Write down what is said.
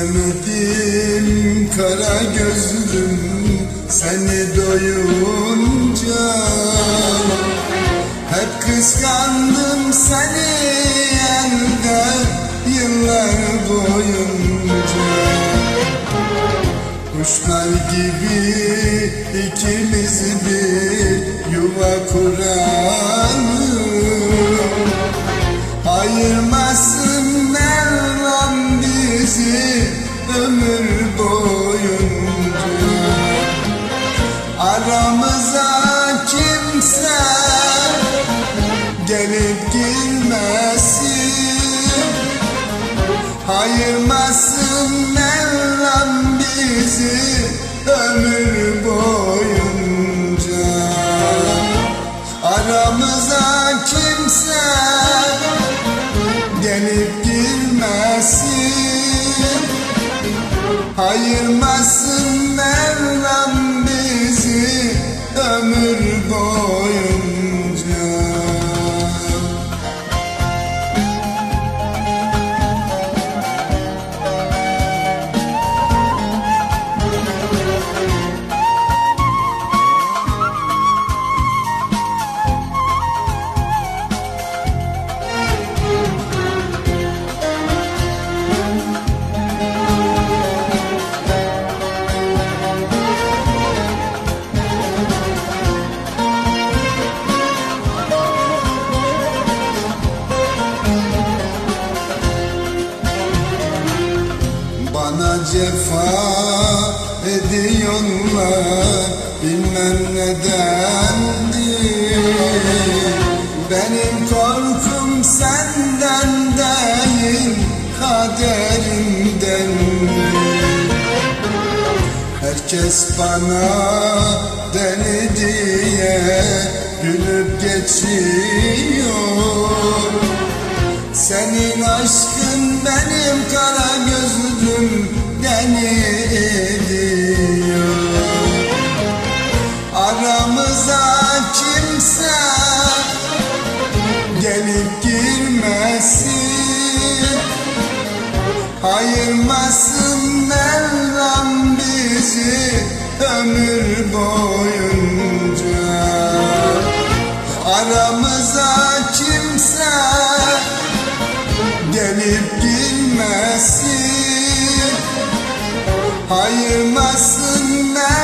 Göremedim kara gözlüm seni doyunca. Hep kıskandım seni yende yıllar boyunca. Kuşlar gibi ikimiz bir yuva kuralım. Ayırmasın ömür boyunca. Aramıza kimse gelip girmesin. Ayırmasın Ayırmasın Mevlam bizi ömür Bana cefa ediyorlar. Bilmem nedendir Benim korkum senden değil kaderimden Herkes bana deli diye gülüp geçiyor senin aşkın benim kara gözlümden ediyor Aramıza kimse gelip girmesin. Ayırmasın Mevlam bizi ömür boyunca. Aramıza Ayırmasın Mevlam